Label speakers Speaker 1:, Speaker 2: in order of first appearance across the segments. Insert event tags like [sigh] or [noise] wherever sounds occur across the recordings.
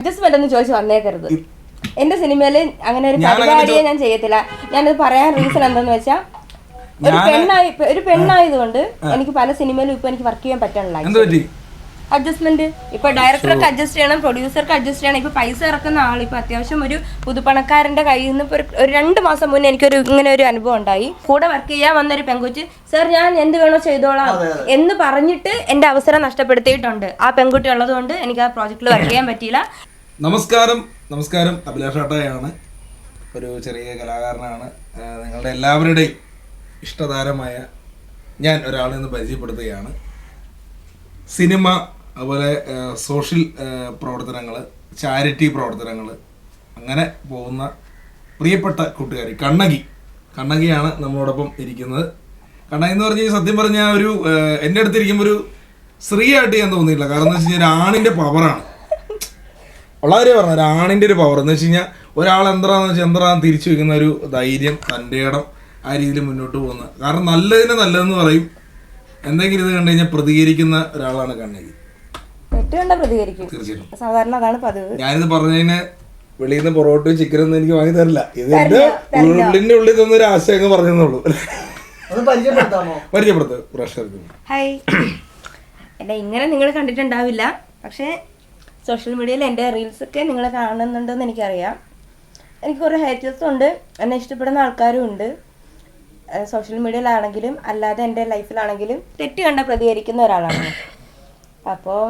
Speaker 1: Adjustment എന്ന് ചോദിച്ചു വന്നേക്കരുത്. എന്റെ സിനിമയിൽ അങ്ങനെ ഒരു പരിപാടിയെ ഞാൻ ചെയ്യത്തില്ല. ഞാനത് പറയാൻ റീസൺ എന്താന്ന് വെച്ചാ ഒരു പെണ്ണായി ഒരു പെണ്ണായതുകൊണ്ട് എനിക്ക് പല സിനിമയിലും ഇപ്പൊ എനിക്ക് വർക്ക് ചെയ്യാൻ പറ്റണില്ല അഡ്ജസ്റ്റ്മെന്റ് ഇപ്പൊ ഡയറക്ടർക്ക് അഡ്ജസ്റ്റ് ചെയ്യണം പ്രൊഡ്യൂസർക്ക് അഡ്ജസ്റ്റ് ചെയ്യണം. ഇപ്പൊ പൈസ ഇറക്കുന്ന ആൾ ഇപ്പൊ അത്യാവശ്യം ഒരു പുതുപ്പണക്കാരന്റെ കയ്യിൽ നിന്ന് ഒരു- രണ്ട് മാസം മുന്നേ എനിക്കൊരു ഇങ്ങനെ ഒരു അനുഭവം ഉണ്ടായി. കൂടെ വർക്ക് ചെയ്യാൻ വന്ന ഒരു പെൺകുട്ടി സർ ഞാൻ എന്ത് വേണോ ചെയ്തോളാം എന്ന് പറഞ്ഞിട്ട് എന്റെ അവസരം നഷ്ടപ്പെടുത്തിയിട്ടുണ്ട്. ആ പെൺകുട്ടി ഉള്ളതുകൊണ്ട് എനിക്ക് ആ പ്രോജക്റ്റിൽ വർക്ക് [coughs] ചെയ്യാൻ പറ്റിയില്ല.
Speaker 2: നമസ്കാരം നമസ്കാരം. അഭിലാഷ് ആട്ടയാണ് ഒരു ചെറിയ കലാകാരനാണ്. നിങ്ങളുടെ എല്ലാവരുടെയും ഇഷ്ടതാരമായ ഞാൻ ഒരാളെ നിന്ന് പരിചയപ്പെടുത്തുകയാണ്. സിനിമ അതുപോലെ സോഷ്യൽ പ്രവർത്തനങ്ങൾ ചാരിറ്റി പ്രവർത്തനങ്ങൾ അങ്ങനെ പോകുന്ന പ്രിയപ്പെട്ട കൂട്ടുകാരി കണ്ണകി. കണ്ണകിയാണ് നമ്മളോടൊപ്പം ഇരിക്കുന്നത്. കണ്ണകി എന്ന് പറഞ്ഞാൽ സത്യം പറഞ്ഞാൽ ഒരു എന്റെ അടുത്തിരിക്കുമ്പോൾ ഒരു സ്ത്രീയായിട്ട് ഞാൻ തോന്നിയില്ല കാരണം എന്ന് വെച്ച് കഴിഞ്ഞാൽ ആണിന്റെ പവറാണ് വളരെ പറഞ്ഞു ഒരു ആണിന്റെ ഒരു പവർ എന്ന് വെച്ച് കഴിഞ്ഞാൽ ഒരാൾ എന്താണെന്ന് വെച്ചാൽ എന്താണെന്ന് തിരിച്ചു വയ്ക്കുന്ന ഒരു ധൈര്യം തന്റെ ഇടം ആ രീതിയിൽ മുന്നോട്ട് പോകുന്ന. കാരണം നല്ലതിനെ നല്ലതെന്ന് പറയും. എന്തെങ്കിലും ഇത് കണ്ടു കഴിഞ്ഞാൽ പ്രതികരിക്കുന്ന ഒരാളാണ് കണ്ണകി തീർച്ചയായിട്ടും
Speaker 1: സാധാരണ അതാണ് പതിവ്.
Speaker 2: ഞാനിത് പറഞ്ഞതിന് വെളിയിൽ നിന്ന് പൊറോട്ടയും ചിക്കനും ഒന്നും എനിക്ക് വാങ്ങി തരില്ല. ഇത് എന്റെ ഉള്ളിന്റെ ഉള്ളിൽ തന്നൊരു ആശയം പറഞ്ഞെന്നുള്ളൂ [laughs] പരിചയപ്പെടുത്ത്. പ്രഷർക്ക്
Speaker 1: ഹായ് [coughs] എന്നെ ഇങ്ങനെ നിങ്ങൾ കണ്ടിട്ടുണ്ടാവില്ല. പക്ഷേ സോഷ്യൽ മീഡിയയിൽ എന്റെ റീൽസൊക്കെ നിങ്ങൾ കാണുന്നുണ്ടെന്ന് എനിക്കറിയാം. എനിക്ക് കുറേ ഹേറ്റേഴ്സും ഉണ്ട് എന്നെ ഇഷ്ടപ്പെടുന്ന ആൾക്കാരും ഉണ്ട് സോഷ്യൽ മീഡിയയിലാണെങ്കിലും അല്ലാതെ എന്റെ ലൈഫിലാണെങ്കിലും തെറ്റ് കണ്ട പ്രതികരിക്കുന്ന ഒരാളാണ്. അപ്പോൾ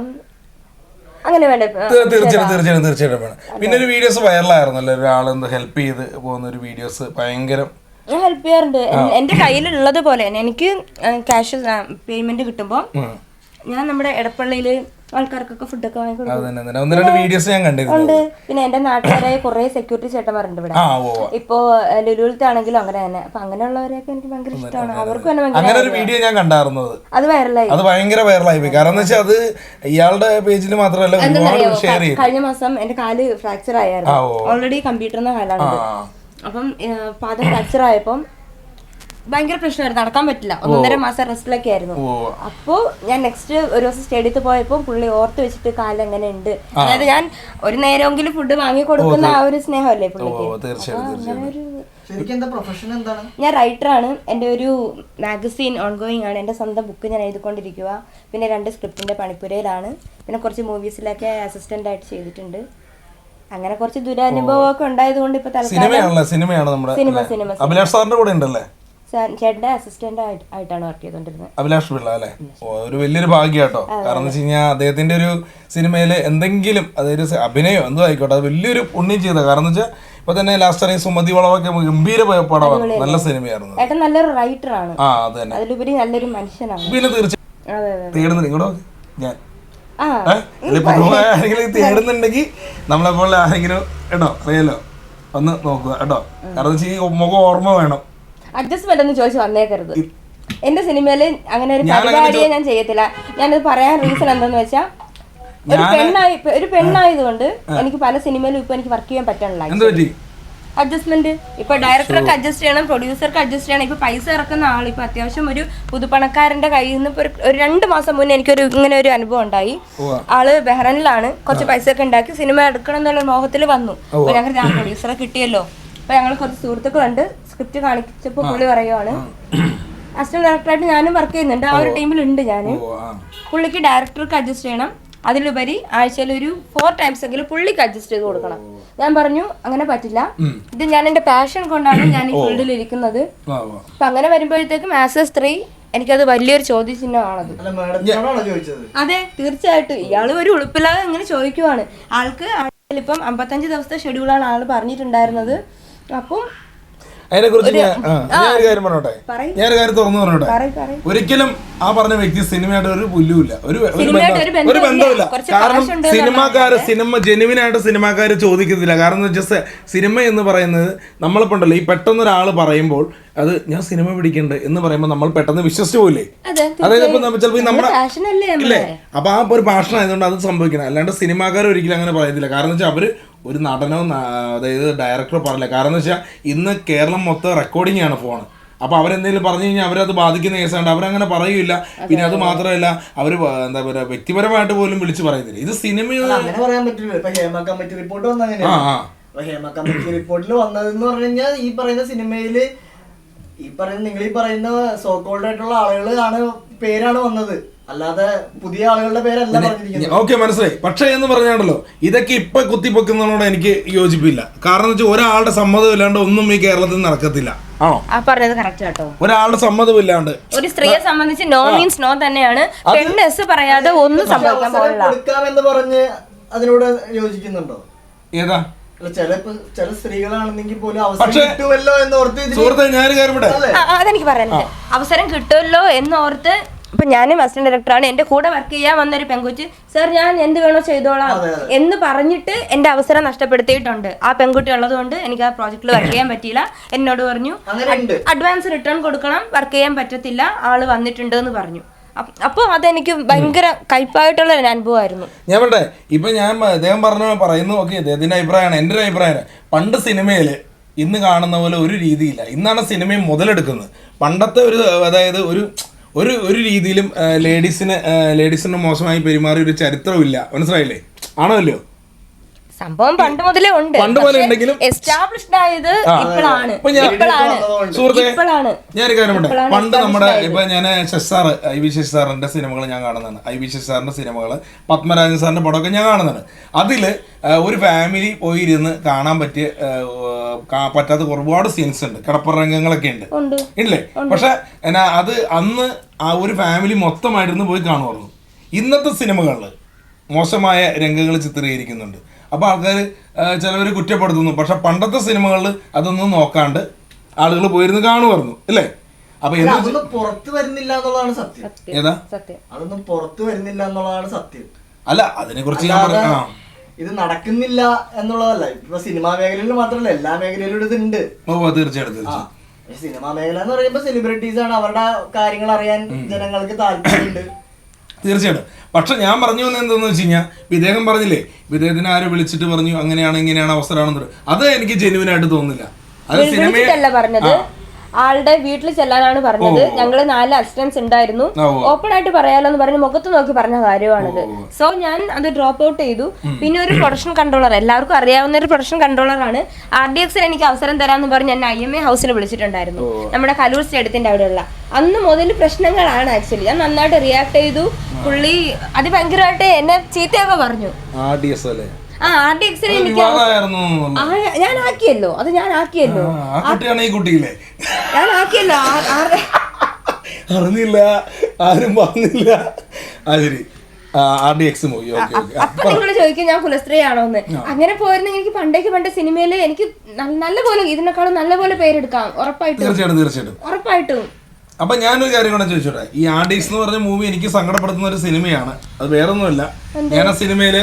Speaker 1: അങ്ങനെ വേണ്ട
Speaker 2: തീർച്ചയായിട്ടും തീർച്ചയായിട്ടും തീർച്ചയായിട്ടും വേണം. പിന്നെ ഒരു വീഡിയോസ് വൈറലായിരുന്നല്ലോ ഒരാളെന്ത് ഹെൽപ്പ് ചെയ്ത് പോകുന്ന ഒരു വീഡിയോസ് ഭയങ്കര
Speaker 1: ഞാൻ ഹെൽപ്പ് ചെയ്യാറുണ്ട്. എൻ- എന്റെ കയ്യിലുള്ളത് പോലെ എനിക്ക് ക്യാഷ് പേയ്മെന്റ് കിട്ടുമ്പോൾ ഞാൻ നമ്മുടെ എടപ്പള്ളിയിൽ ആൾക്കാർക്കൊക്കെ ഫുഡൊക്കെ വാങ്ങി കൊടുക്കും. ഉണ്ട്. പിന്നെ എന്റെ നാട്ടുകാരായ കുറെ സെക്യൂരിറ്റി ചേട്ടന്മാരുണ്ട് ഇവിടെ. ഇപ്പൊ ലുലുവിലത്തെ ആണെങ്കിലും അങ്ങനെ തന്നെ. അപ്പൊ അങ്ങനെയുള്ളവരെയൊക്കെ എനിക്ക് ഭയങ്കര ഇഷ്ടമാണ് അവർക്കും
Speaker 2: അങ്ങനെ ഒരു വീഡിയോ ഞാൻ കണ്ടായിരുന്നത്.
Speaker 1: അത് വൈറലായി
Speaker 2: അത് ഭയങ്കര വൈറലായി പോയി. കാരണം വെച്ചാൽ അത് ഇയാളുടെ പേജിൽ മാത്രമല്ല
Speaker 1: കഴിഞ്ഞ മാസം എന്റെ കാൽ ഫ്രാക്ചർ
Speaker 2: ആയായിരുന്നു.
Speaker 1: ഓൾറെഡി കമ്പ്യൂട്ടറിന്റെ കാലാണ് അപ്പം പാദം ഫ്രാക്ചർ ആയപ്പം ഭയങ്കര പ്രശ്നമായിരുന്നു. നടക്കാൻ പറ്റില്ല. ഒന്നര മാസം റെസ്റ്റിലൊക്കെ ആയിരുന്നു. അപ്പോ ഞാൻ നെക്സ്റ്റ് ഒരു ദിവസം സ്റ്റേഡിയത്തിൽ പോയപ്പോ പുള്ളി ഓർത്ത് വെച്ചിട്ട് കാലം എങ്ങനെ ഉണ്ട്. അതായത് ഞാൻ ഒരു നേരമെങ്കിലും ഫുഡ് വാങ്ങി കൊടുക്കുന്ന ആ ഒരു സ്നേഹമല്ലേ
Speaker 2: ഓ
Speaker 1: പുള്ളിക്ക്?
Speaker 2: ഞാൻ തീർച്ചയായിട്ടും
Speaker 1: ഒരു
Speaker 3: ശരിക്കും എന്താ പ്രൊഫഷൻ എന്താണ്?
Speaker 1: ഞാൻ റൈറ്ററാണ് എന്റെ ഒരു മാഗസീൻ ഓൺഗോയിങ് ആണ്. എന്റെ സ്വന്തം ബുക്ക് ഞാൻ എഴുതിക്കൊണ്ടിരിക്കുക. പിന്നെ രണ്ട് സ്ക്രിപ്റ്റിന്റെ പണിപ്പുരയിലാണ്. പിന്നെ കുറച്ച് മൂവീസിലൊക്കെ അസിസ്റ്റന്റ് ആയിട്ട് ചെയ്തിട്ടുണ്ട്. അങ്ങനെ കുറച്ച് ദുരനുഭവമൊക്കെ ഉണ്ടായതുകൊണ്ട് ഇപ്പൊ
Speaker 2: സിനിമയാണല്ലോ? സിനിമയാണ് നമ്മുടെ
Speaker 1: സിനിമ സിനിമ.
Speaker 2: അഭിലാഷ് സാറിന്റെ കൂടെ ഉണ്ടല്ലേ?
Speaker 1: സാർ- അസിസ്റ്റന്റ് ആയിട്ടാണ് വർക്ക് ചെയ്തോണ്ടിരുന്നത്.
Speaker 2: അഭിലാഷ് പിള്ള അല്ലേ? ഒരു വലിയൊരു ഭാഗ്യാട്ടോ. കാരണം വെച്ച് കഴിഞ്ഞാൽ അദ്ദേഹത്തിന്റെ ഒരു സിനിമയിൽ എന്തെങ്കിലും അതായത് അഭിനയം എന്തോ ആയിക്കോട്ടെ അത് വലിയൊരു പുണ്യം ചെയ്ത. കാരണം എന്ന് വെച്ചാൽ ഇപ്പൊ തന്നെ ലാസ്റ്റ് സുമതി വളവൊക്കെ ഗംഭീര പ- നല്ല സിനിമയായിരുന്നു.
Speaker 1: ഏട്ടൻ നല്ലൊരു റൈറ്ററാണ്
Speaker 2: ആ അത് തന്നെ.
Speaker 1: അതിലുപരി നല്ലൊരു മനുഷ്യനാണ്.
Speaker 2: പിന്നെ തീർച്ചയായും
Speaker 1: അതെ അതെ
Speaker 2: തേടുന്നു നിങ്ങളോ ഞാൻ.
Speaker 1: ആ
Speaker 2: ആരെങ്കിലും തേടുന്നുണ്ടെങ്കിൽ നമ്മളെ പോലെ ആരെങ്കിലും കേട്ടോ അറിയാലോ ഒന്ന് നോക്കുക കേട്ടോ കാരണം വെച്ചാൽ ഈ മുഖം ഓർമ്മ വേണം.
Speaker 1: അഡ്ജസ്റ്റ്മെന്റ് എന്ന് ചോദിച്ചു വന്നേക്കരുത്. എന്റെ സിനിമയിൽ അങ്ങനെ ഒരു പരിപാടിയെ ഞാൻ ചെയ്യത്തില്ല. ഞാനത് പറയാൻ റീസൺ എന്താന്ന് വെച്ചാൽ ഒരു പെണ്ണായി ഒരു പെണ്ണായതുകൊണ്ട് എനിക്ക് പല സിനിമയിലും ഇപ്പൊ എനിക്ക് വർക്ക് ചെയ്യാൻ
Speaker 2: പറ്റാനുള്ള
Speaker 1: അഡ്ജസ്റ്റ്മെന്റ് ഇപ്പൊ ഡയറക്ടർക്ക് അഡ്ജസ്റ്റ് ചെയ്യണം പ്രൊഡ്യൂസർക്ക് അഡ്ജസ്റ്റ് ചെയ്യണം. ഇപ്പൊ പൈസ ഇറക്കുന്ന ആൾ ഇപ്പൊ അത്യാവശ്യം ഒരു പുതുപ്പണക്കാരന്റെ കയ്യിൽ നിന്ന് ഇപ്പൊ ഒരു- രണ്ട് മാസം മുന്നേ എനിക്കൊരു ഇങ്ങനെ ഒരു അനുഭവം ഉണ്ടായി. ആൾ ബെഹ്റനിലാണ്. കുറച്ച് പൈസ ഒക്കെ ഉണ്ടാക്കി സിനിമ എടുക്കണം എന്നുള്ള മോഹത്തിൽ വന്നു. ഞാൻ പ്രൊഡ്യൂസറെ കിട്ടിയല്ലോ. അപ്പൊ ഞങ്ങൾ കുറച്ച് സുഹൃത്തുക്കളുണ്ട് സ്ക്രിപ്റ്റ് കാണിച്ചപ്പോ പുള്ളി പറയുവാണ്. അസിസ്റ്റന്റ് ഡയറക്ടറായിട്ട് ഞാനും വർക്ക് ചെയ്യുന്നുണ്ട്. ആ ഒരു ടീമിലുണ്ട് ഞാൻ പുള്ളിക്ക് ഡയറക്ടർക്ക് അഡ്ജസ്റ്റ് ചെയ്യണം. അതിലുപരി ആഴ്ചയിൽ ഒരു ഫോർ ടൈംസ് എങ്കിലും പുള്ളിക്ക് അഡ്ജസ്റ്റ് ചെയ്ത് കൊടുക്കണം. ഞാൻ പറഞ്ഞു അങ്ങനെ പറ്റില്ല. ഇത് ഞാൻ എന്റെ പാഷൻ കൊണ്ടാണ് ഞാൻ ഈ ഫീൽഡിൽ ഇരിക്കുന്നത്. അപ്പൊ അങ്ങനെ വരുമ്പോഴത്തേക്കും ആസ് എ സ്ത്രീ എനിക്കത് വലിയൊരു ചോദ്യചിഹ്നമാണത്.
Speaker 3: അല്ല മാഡത്തിനോടാണോ ചോദിച്ചത്?
Speaker 1: അതെ തീർച്ചയായിട്ടും. ഇയാൾ ഒരു ഉളുപ്പില്ലാതെ ഇങ്ങനെ ചോദിക്കുവാണ്. ആൾക്ക് ആഴ്ചയിൽ ഇപ്പം അമ്പത്തഞ്ച് ദിവസത്തെ ഷെഡ്യൂളാണ് ആൾ പറഞ്ഞിട്ടുണ്ടായിരുന്നത്. അപ്പം
Speaker 2: അതിനെ കുറിച്ച് ഞാൻ ഞാനൊരു കാര്യം പറഞ്ഞോട്ടെ. ഞാനൊരു കാര്യം തുറന്നു പറഞ്ഞോട്ടെ? ഒരിക്കലും ആ പറഞ്ഞ വ്യക്തി സിനിമയായിട്ട് ഒരു പുല്ലുമില്ല. ഒരു. ബന്ധമില്ല. കാരണം സിനിമാക്കാര് സിനിമ ജെനുവിനായിട്ട് സിനിമാക്കാര് ചോദിക്കുന്നില്ല കാരണം എന്ന് വെച്ചാൽ സിനിമ എന്ന് പറയുന്നത് നമ്മളിപ്പോ ഉണ്ടല്ലോ ഈ പെട്ടെന്ന് ഒരാൾ പറയുമ്പോൾ അത് ഞാൻ സിനിമ പിടിക്കണ്ട് എന്ന് പറയുമ്പോൾ നമ്മൾ പെട്ടെന്ന് വിശ്വസിച്ചു പോയില്ലേ
Speaker 1: അതെ
Speaker 2: അതായത് ഇപ്പൊ ചിലപ്പോൾ നമ്മുടെ
Speaker 1: പാഷൻ
Speaker 2: ഇല്ലേ? അപ്പൊ ആ ഒരു ഭാഷണം ആയതുകൊണ്ട് അത് സംഭവിക്കണം. അല്ലാണ്ട് സിനിമാക്കാർ ഒരിക്കലും അങ്ങനെ പറയത്തില്ല. കാരണം വെച്ചാൽ അവർ ഒരു നടനോ അതായത് ഡയറക്ടറോ പറയില്ല കാരണം എന്ന് വെച്ചാൽ ഇന്ന് കേരളം മൊത്തം റെക്കോർഡിംഗ് ആണ് ഫോൺ അപ്പൊ അവരെന്തെങ്കിലും പറഞ്ഞു കഴിഞ്ഞാൽ അവരത് ബാധിക്കുന്ന കേസാണ്ട് അവരങ്ങനെ പറയൂല പിന്നെ അത് മാത്രമല്ല അവർ എന്താ പറയാ വ്യക്തിപരമായിട്ട് പോലും വിളിച്ചു പറയുന്നില്ല ഇത് സിനിമ
Speaker 3: അങ്ങനെ പറയാൻ പറ്റില്ല. ഇപ്പൊ ഹേമ കമ്മിറ്റി റിപ്പോർട്ട് വന്ന
Speaker 2: ആ
Speaker 3: അങ്ങനെയാണ് അപ്പൊ ഹേമ കമ്മിറ്റി റിപ്പോർട്ടിൽ വന്നതെന്ന് പറഞ്ഞു കഴിഞ്ഞാൽ ഈ പറയുന്ന സിനിമയിൽ ഈ പറയുന്ന നിങ്ങൾ ഈ പറയുന്ന സോക്കോൾഡ് ആയിട്ടുള്ള ആളുകളാണ് പേരാണ് വന്നത്. അല്ലാതെ പുതിയ ആളുകളുടെ പേരല്ല പറഞ്ഞിരിക്കുന്നത്.
Speaker 2: ഓക്കെ മനസ്സിലായി. പക്ഷേ എന്ന് പറഞ്ഞാണല്ലോ ഇതൊക്കെ ഇപ്പൊ കുത്തിപ്പൊക്കുന്നതിനോട് എനിക്ക് യോജിപ്പില്ല. കാരണം എന്ന് വെച്ചാൽ ഒരാളുടെ സമ്മതം ഇല്ലാണ്ട് ഒന്നും ഈ കേരളത്തിൽ നടക്കത്തില്ല. ആണോ?
Speaker 1: ആ പറഞ്ഞത് കറക്റ്റ് കേട്ടോ
Speaker 2: ഒരാളുടെ സമ്മതം ഇല്ലാണ്ട്.
Speaker 1: ഒരു സ്ത്രീയെ സംബന്ധിച്ച് നോ മീൻസ് നോ തന്നെയാണ്. പെണ്ണ് എസ് പറയാതെ ഒന്നും സംഭവിക്കാൻ
Speaker 3: കൊടുക്കാമെന്ന് പറഞ്ഞ് അതിനോട് യോജിക്കുന്നുണ്ടോ?
Speaker 2: ഏതാ?
Speaker 3: ചില ഇപ്പൊ ചില സ്ത്രീകളാണെന്നെങ്കിൽ പോലും അവസരം കിട്ടുമല്ലോ എന്ന് ഓർത്ത്
Speaker 1: അതെനിക്ക് പറയാനുണ്ട്. അവസരം കിട്ടുമല്ലോ എന്നോർത്ത് ഇപ്പൊ ഞാനും അസിസ്റ്റന്റ് ഡയറക്ടറാണ് എന്റെ കൂടെ വർക്ക് ചെയ്യാൻ വന്ന ഒരു പെൺകുട്ടി സർ ഞാൻ എന്ത് വേണോ ചെയ്തോളാം. എന്ന് പറഞ്ഞിട്ട് എന്റെ അവസരം നഷ്ടപ്പെടുത്തിയിട്ടുണ്ട്. ആ പെൺകുട്ടി ഉള്ളതുകൊണ്ട് എനിക്ക് ആ പ്രോജക്റ്റിൽ വർക്ക് [coughs] ചെയ്യാൻ പറ്റിയില്ല. എന്നോട് പറഞ്ഞു അഡ്വാൻസ് റിട്ടേൺ കൊടുക്കണം വർക്ക് ചെയ്യാൻ പറ്റത്തില്ല ആൾ വന്നിട്ടുണ്ട് എന്ന് പറഞ്ഞു. അപ്പോൾ അപ്പൊ അതെനിക്ക് ഭയങ്കര കയ്പായിട്ടുള്ള ഒരു അനുഭവമായിരുന്നു.
Speaker 2: ഞാൻ പറട്ടെ ഇപ്പൊ ഞാൻ അദ്ദേഹം പറഞ്ഞ പറയുന്നു ഓക്കെ അദ്ദേഹത്തിന്റെ അഭിപ്രായമാണ് എന്റെ ഒരു അഭിപ്രായമാണ്. പണ്ട് സിനിമയിൽ ഇന്ന് കാണുന്ന പോലെ ഒരു രീതിയില്ല. ഇന്നാണ് സിനിമയും മുതലെടുക്കുന്നത്. പണ്ടത്തെ ഒരു അതായത് ഒരു ഒരു ഒരു രീതിയിലും ലേഡീസിന് ലേഡീസിന് മോശമായി പെരുമാറിയ ഒരു ചരിത്രമില്ല മനസ്സിലായില്ലേ? ആണോ അല്ലയോ
Speaker 1: സംഭവം പണ്ട് മുതലേ ഉണ്ട്.
Speaker 2: പണ്ട് മുതലേ ഉണ്ടെങ്കിലും-
Speaker 1: എസ്റ്റാബ്ലിഷ്ഡ് ആയത് ഇപ്പോഴാണ്. ഇപ്പോഴാണ്.
Speaker 2: ഞാനൊരു
Speaker 1: കാര്യമുണ്ട്
Speaker 2: പണ്ട് നമ്മുടെ ഇപ്പൊ ഞാൻ ശശാർ ഐ വി ശശി സാറിന്റെ സിനിമകൾ ഞാൻ കാണുന്നതാണ്. ഐ വി ശശി സാറിന്റെ സിനിമകൾ പത്മരാജൻ സാറിന്റെ പടമൊക്കെ ഞാൻ കാണുന്നതാണ്. അതിൽ ഒരു ഫാമിലി പോയി ഇരുന്ന് കാണാൻ പറ്റിയ പറ്റാത്ത ഒരുപാട് സീൻസ് ഉണ്ട്. കിടപ്പുറംഗങ്ങളൊക്കെ ഉണ്ട്.
Speaker 1: ഉണ്ട്.
Speaker 2: ഇല്ലേ? പക്ഷെ എന്നാ അത് അന്ന് ആ ഒരു ഫാമിലി മൊത്തമായിരുന്നു പോയി കാണുമായിരുന്നു. ഇന്നത്തെ സിനിമകളിൽ മോശമായ രംഗങ്ങൾ ചിത്രീകരിക്കുന്നുണ്ട്. അപ്പോൾ ആൾക്കാർ ചിലവർ കുറ്റപ്പെടുത്തുന്നു. പക്ഷെ പണ്ടത്തെ സിനിമകളിൽ അതൊന്നും നോക്കാണ്ട് ആളുകൾ പോയിരുന്ന് കാണുമായിരുന്നു അല്ലേ? അപ്പൊ
Speaker 3: അതൊന്നും പുറത്ത് വരുന്നില്ല എന്നുള്ളതാണ് സത്യം.
Speaker 2: ഏതാ?
Speaker 1: സത്യം.
Speaker 3: അതൊന്നും പുറത്ത് വരുന്നില്ല എന്നുള്ളതാണ് സത്യം.
Speaker 2: അല്ല അതിനെ കുറിച്ച് ഞാൻ
Speaker 3: അല്ലാതെ ഇത് നടക്കുന്നില്ല എന്നുള്ളതല്ല. ഇപ്പൊ സിനിമാ മേഖലയിൽ മാത്രമല്ല എല്ലാ മേഖലയിലും ഇതുണ്ട്.
Speaker 2: തീർച്ചയായിട്ടും
Speaker 3: സിനിമാ മേഖല എന്ന് പറയുമ്പോ സെലിബ്രിറ്റീസ് ആണ് അവരുടെ കാര്യങ്ങൾ അറിയാൻ ജനങ്ങൾക്ക് താല്പര്യമുണ്ട്.
Speaker 2: തീർച്ചയായിട്ടും. പക്ഷെ ഞാൻ പറഞ്ഞു വന്നത് എന്താണെന്ന് വെച്ച് കഴിഞ്ഞാൽ ഇദ്ദേഹം പറഞ്ഞില്ലേ ഇദ്ദേഹത്തിനെ ആരോ വിളിച്ചിട്ട് പറഞ്ഞു അങ്ങനെയാണ് ഇങ്ങനെയാണ് അവസരമാണെന്ന് അത് എനിക്ക് ജെന്യൂനായിട്ട് തോന്നുന്നില്ല. അത് സിനിമയെ
Speaker 1: പറഞ്ഞത്. ആളുടെ വീട്ടിൽ ചെല്ലാനാണ് പറഞ്ഞത്. ഞങ്ങൾ നാല് അസിസ്റ്റൻസ് ഉണ്ടായിരുന്നു. ഓപ്പൺ ആയിട്ട് പറയാലോ എന്ന് പറഞ്ഞ് മുഖത്ത് നോക്കി പറഞ്ഞ കാര്യമാണിത്. സോ ഞാൻ അത് ഡ്രോപ്പ് ഔട്ട് ചെയ്തു. പിന്നെ ഒരു പ്രൊഡക്ഷൻ കൺട്രോളർ എല്ലാവർക്കും അറിയാവുന്ന ഒരു പ്രൊഡക്ഷൻ കൺട്രോളർ ആണ്. ആർ ഡി എക്സിൽ എനിക്ക് അവസരം തരാമെന്ന് പറഞ്ഞ് ഞാൻ ഐ എം എ ഹൗസിൽ വിളിച്ചിട്ടുണ്ടായിരുന്നു. നമ്മുടെ കലൂർ സ്റ്റേഡിയത്തിന്റെ അവിടെയുള്ള. അന്ന് മുതൽ പ്രശ്നങ്ങളാണ് ആക്ച്വലി ഞാൻ നന്നായിട്ട് റിയാക്ട് ചെയ്തു. പുള്ളി അത് ഭയങ്കരമായിട്ട് എന്നെ ചീത്തയൊക്കെ പറഞ്ഞു.
Speaker 2: ആ ഡി എസ് അല്ലേ?
Speaker 1: ആ ആർ ഡി എക്സിൽ എനിക്ക് ആ, ഞാൻ ആക്കിയല്ലോ അത് ഞാൻ ആക്കിയല്ലോ.
Speaker 2: ആ, കുട്ടിയാണ് ഈ കുട്ടിയില്ലേ?
Speaker 1: ഞാൻ ആക്കിയല്ലോ ആ-
Speaker 2: അറിഞ്ഞില്ല ആരും പറഞ്ഞില്ല. ആ ശരി. R D X movie okay okay.
Speaker 1: അപ്പൊ നിങ്ങൾ ചോദിക്കും ഞാൻ കുലസ്ത്രീയാണോ എന്ന് അങ്ങനെ പോയിരുന്നെങ്കിൽ എനിക്ക് പണ്ടേക്ക് പണ്ട് സിനിമയിൽ എനിക്ക് നല്ല പോലെ ഇതിനേക്കാളും നല്ല പോലെ പേരെടുക്കാം ഉറപ്പായിട്ടും.
Speaker 2: തീർച്ചയായിട്ടും തീർച്ചയായിട്ടും.
Speaker 1: ഉറപ്പായിട്ടും.
Speaker 2: അപ്പൊ ഞാനൊരു കാര്യം കൂടെ ചോദിച്ചോട്ടെ? ഈ ആർഡീസ് എന്ന് പറഞ്ഞ മൂവി എനിക്ക് സങ്കടപ്പെടുത്തുന്ന ഒരു സിനിമയാണ്. അത് വേറൊന്നുമല്ല. ഞാൻ ആ സിനിമയിൽ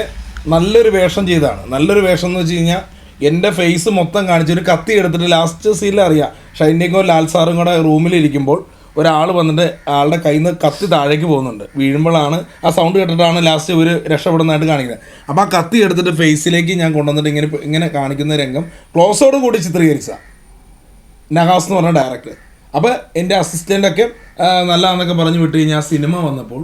Speaker 2: നല്ലൊരു വേഷം ചെയ്താണ് നല്ലൊരു വേഷം എന്ന് വെച്ച് കഴിഞ്ഞാൽ എന്റെ ഫേസ് മൊത്തം കാണിച്ച് ഒരു കത്തി എടുത്തിട്ട് ലാസ്റ്റ് സീനിൽ അറിയാം. ഷൈനിക്കോ ലാൽ സാറും കൂടെ റൂമിലിരിക്കുമ്പോൾ ഒരാൾ വന്നിട്ട് ആളുടെ കയ്യിൽ നിന്ന് കത്തി താഴേക്ക് പോകുന്നുണ്ട്. വീഴുമ്പോഴാണ് ആ സൗണ്ട് കേട്ടിട്ടാണ് ലാസ്റ്റ് ഒരു രക്ഷപ്പെടുന്നതായിട്ട് കാണിക്കുന്നത്. അപ്പോൾ ആ കത്തി എടുത്തിട്ട് ഫേസിലേക്ക് ഞാൻ കൊണ്ടുവന്നിട്ട് ഇങ്ങനെ ഇങ്ങനെ കാണിക്കുന്ന രംഗം ക്ലോസോട് കൂടി ചിത്രീകരിച്ച. നഹാസ് എന്ന് പറഞ്ഞ ഡയറക്ടർ അപ്പോൾ എന്റെ അസിസ്റ്റന്റൊക്കെ നല്ലതാണെന്നൊക്കെ പറഞ്ഞു വിട്ട് കഴിഞ്ഞാൽ ആ സിനിമ വന്നപ്പോൾ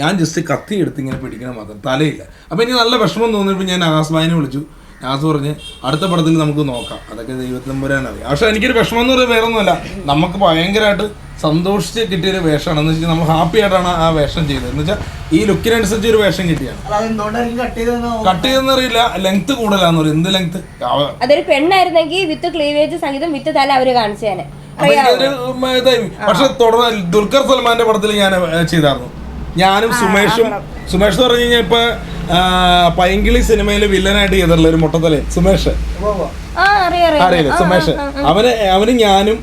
Speaker 2: ഞാൻ ജസ്റ്റ് കത്തി എടുത്ത് ഇങ്ങനെ പിടിക്കണം മാത്രം തലയില്ല. അപ്പോൾ എനിക്ക് നല്ല വിഷമം തോന്നിയപ്പോൾ ഞാൻ നഹാസ് വിളിച്ചു. നഹാസ് പറഞ്ഞ് അടുത്ത പടത്തിൽ നമുക്ക് നോക്കാം. അതൊക്കെ ദൈവത്തിനും പോരാനറിയാം പക്ഷേ എനിക്കൊരു വിഷമം എന്ന് പറയുന്നത് വേറെ ഒന്നുമല്ല നമുക്ക് ഭയങ്കരമായിട്ട് സന്തോഷിച്ച് കിട്ടിയൊരു വേഷമാണ് എന്ന് വെച്ചാൽ നമ്മൾ ഹാപ്പി ആയിട്ടാണ് ആ വേഷം ചെയ്തത്. എന്ന് വെച്ചാൽ ഈ ലുക്കിനനുസരിച്ച് ഒരു വേഷം കിട്ടിയാണ്.
Speaker 3: കട്ട് ചെയ്തെന്ന്
Speaker 2: അറിയില്ല. ചെയ്തെന്നറിയില്ല ലെങ്ത് കൂടുതലാന്ന് പറയും. എന്ത് ലെങ്ത്
Speaker 1: അതൊരു പെണ്ണായിരുന്നെങ്കിൽ വിത്ത് ക്ലീവേജ് സംഗീതം വിത്ത് തല
Speaker 2: അവർ കാണിച്ചു ഇതായി. പക്ഷെ തുടർന്ന് ദുൽഖർ സൽമാന്റെ പടത്തിൽ ഞാൻ ചെയ്തായിരുന്നു. ഞാനും സുമേഷും സുമേഷ് എന്ന് പറഞ്ഞു കഴിഞ്ഞാൽ ഇപ്പൊ പൈങ്കിളി സിനിമയിൽ വില്ലനായിട്ട് ചെയ്തിട്ടുള്ള ഒരു മുട്ടത്തലെ സുമേഷ്. അറിയില്ല? സുമേഷ്. അവന് അവന് ഞാനും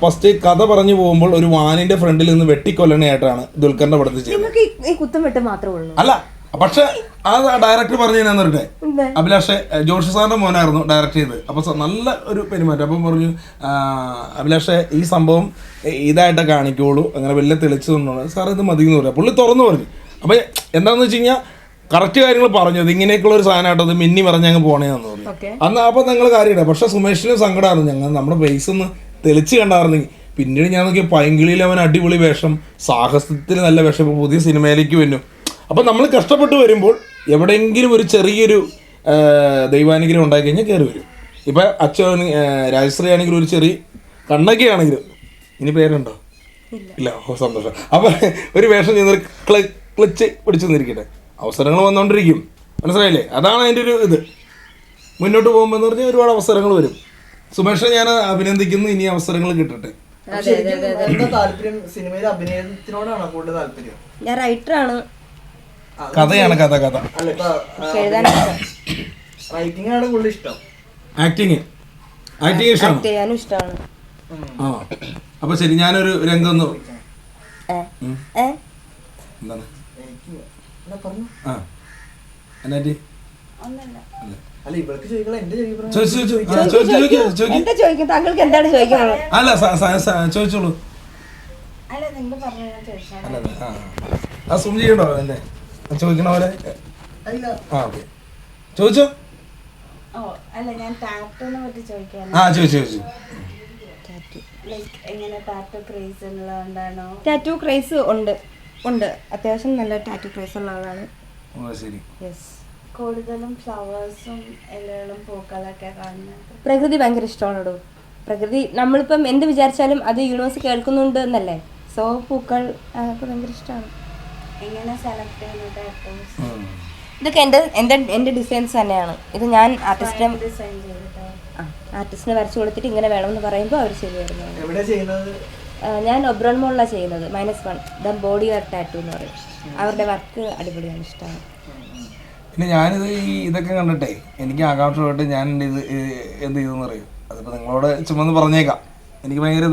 Speaker 2: ഫസ്റ്റ് കഥ പറഞ്ഞു പോകുമ്പോൾ ഒരു വാനിന്റെ ഫ്രണ്ടിൽ നിന്ന് വെട്ടിക്കൊല്ലണയായിട്ടാണ് ദുൽഖറിന്റെ പടത്തിൽ
Speaker 1: ഉള്ളൂ.
Speaker 2: അല്ല പക്ഷെ ആ ഡയറക്ടർ പറഞ്ഞു ഞാൻ പറഞ്ഞിട്ടെ അഭിലാഷെ ജോഷി സാറിന്റെ മോനായിരുന്നു ഡയറക്ട് ചെയ്തത് അപ്പൊ നല്ല ഒരു പെരുമാറ്റം. അപ്പം പറഞ്ഞു അഭിലാഷെ ഈ സംഭവം ഇതായിട്ട് കാണിക്കുള്ളൂ. അങ്ങനെ വലിയ തെളിച്ചു തന്നോളൂ സാർ ഇത് മതി എന്ന് പറയാം പുള്ളി തുറന്നു പറഞ്ഞു. അപ്പൊ എന്താന്ന് വെച്ച് കഴിഞ്ഞാൽ കറക്റ്റ് കാര്യങ്ങൾ പറഞ്ഞു. ഇത് ഇങ്ങനെയൊക്കെയുള്ള ഒരു സാധനമായിട്ട് അത് മിന്നി പറഞ്ഞ് അങ്ങ് പോണേന്ന് പറഞ്ഞു. അന്ന് അപ്പൊ ഞങ്ങൾ കാര്യമില്ല. പക്ഷെ സുമേഷിന് സങ്കടമായിരുന്നു ഞങ്ങൾ നമ്മുടെ ബേസ് ഒന്ന് തെളിച്ച് കണ്ടായിരുന്നെങ്കിൽ. പിന്നീട് ഞാൻ നോക്കിയ പൈങ്കിളിയിൽ അവൻ അടിപൊളി വേഷം സാഹസത്തിൽ നല്ല വേഷം. ഇപ്പൊ പുതിയ സിനിമയിലേക്ക് വന്നു. അപ്പം നമ്മൾ കഷ്ടപ്പെട്ട് വരുമ്പോൾ എവിടെയെങ്കിലും ഒരു ചെറിയൊരു ദൈവാനുഗ്രഹം ഉണ്ടാക്കി കഴിഞ്ഞാൽ കയറി വരും. ഇപ്പം അച്ഛൻ രാജശ്രീ ആണെങ്കിൽ ഒരു ചെറിയ കണ്ണൊക്കെ ആണെങ്കിലും. ഇനി പേരുണ്ടോ? ഇല്ല. ഓ സന്തോഷം. അപ്പം ഒരു വേഷം ചെയ്യുന്ന ക്ലച്ച് പിടിച്ചു നിന്നിരിക്കട്ടെ അവസരങ്ങൾ വന്നുകൊണ്ടിരിക്കും മനസ്സിലായില്ലേ? അതാണ് അതിന്റെ ഒരു ഇത്. മുന്നോട്ട് പോകുമ്പോൾ എന്ന് പറഞ്ഞാൽ ഒരുപാട് അവസരങ്ങൾ വരും. സുമേഷ് ഞാൻ അഭിനന്ദിക്കുന്നു. ഇനി അവസരങ്ങൾ കിട്ടട്ടെ.
Speaker 3: താല്പര്യം? സിനിമയിൽ അഭിനയത്തിനോടാണോ കൂടുതൽ താല്പര്യം?
Speaker 1: ഞാൻ റൈറ്ററാണ്
Speaker 2: കഥയാണ് കഥ കഥ.
Speaker 3: റൈറ്റിംഗ് ആണ് കൂടുതൽ ഇഷ്ടം.
Speaker 2: ആക്ടിങ് ആക്ടിങ് ഇഷ്ടമാണ്?
Speaker 1: ആക്ട് ചെയ്യാനും ഇഷ്ടമാണ്.
Speaker 2: ആ. അപ്പോൾ ശരി ഞാനൊരു രംഗം ഒന്ന് എന്താണ്? ആ. എന്നാറ്റി
Speaker 1: താങ്കൾക്ക് എന്താണ് ചോദിക്കുന്നത്
Speaker 2: അല്ല ചോദിച്ചോളൂ.
Speaker 4: അല്ല
Speaker 2: സും അല്ലേ ചോദിക്കണ പോലെ?
Speaker 3: അല്ല.
Speaker 2: ആ ഓക്കെ. ചോദിച്ചോ?
Speaker 4: ഓ അല്ല ഞാൻ ടാറ്റോനെ പറ്റി ചോദിക്കാൻ
Speaker 2: ആ ചോദിച്ചു ചോദിച്ചു.
Speaker 4: ടാറ്റോ. ക്രേസ്
Speaker 1: ഉണ്ട്. ഉണ്ട്. അത്യാവശ്യം നല്ല ടാറ്റു ക്രേസ് ഉള്ള ആളാണ്
Speaker 2: ഓ ശരി.
Speaker 1: യെസ്.
Speaker 4: കൂടുതലും ഫ്ലവേഴ്സും ഇലകളും പൂക്കളൊക്കെ കാണുന്നത്?
Speaker 1: പ്രകൃതി ഭയങ്കര ഇഷ്ടമാണോ പ്രകൃതി നമ്മളിപ്പം എന്ത് വിചാരിച്ചാലും അത് യൂണിവേഴ്സ് കേൾക്കുന്നുണ്ട് എന്നല്ലേ? സോ പൂക്കൾ അതൊക്കെ ഭയങ്കര ഇഷ്ടമാണ്.
Speaker 4: എങ്ങനെ സെലക്ട് ചെയ്യുന്ന ടാറ്റോസ്
Speaker 2: ഉം.
Speaker 1: ഇതൊക്കെ എന്റെ എന്റെ എന്റെ ഡിസൈൻസ് തന്നെയാണ്. ഇത് ഞാൻ ആർട്ടിസ്റ്റിനെ
Speaker 4: ഡിസൈൻ ചെയ്തിട്ടോ?
Speaker 1: ആർട്ടിസ്റ്റിനെ വരച്ചു കൊടുത്തിട്ട് ഇങ്ങനെ വേണമെന്ന് പറയുമ്പോൾ അവർ
Speaker 3: ചെയ്യുന്നത്?
Speaker 1: ആ, ഞാൻ ഒബ്രോൺ മോളിലാണ് ചെയ്യുന്നത്. Minus one the body work tattoo എന്ന് പറയും. അവരുടെ വർക്ക് അടിപൊളിയാണ് ഇഷ്ടമാണ്.
Speaker 2: പിന്നെ ഞാനിത് ഈ ഇതൊക്കെ കണ്ടിട്ടേ എനിക്ക് ആകാംക്ഷമായിട്ട് ഞാൻ ഇത് എന്ത് ചെയ്തെന്ന് അറിയും. അതിപ്പോൾ നിങ്ങളോട് ചുമ്മാ പറഞ്ഞേക്കാം. എനിക്ക് ഭയങ്കര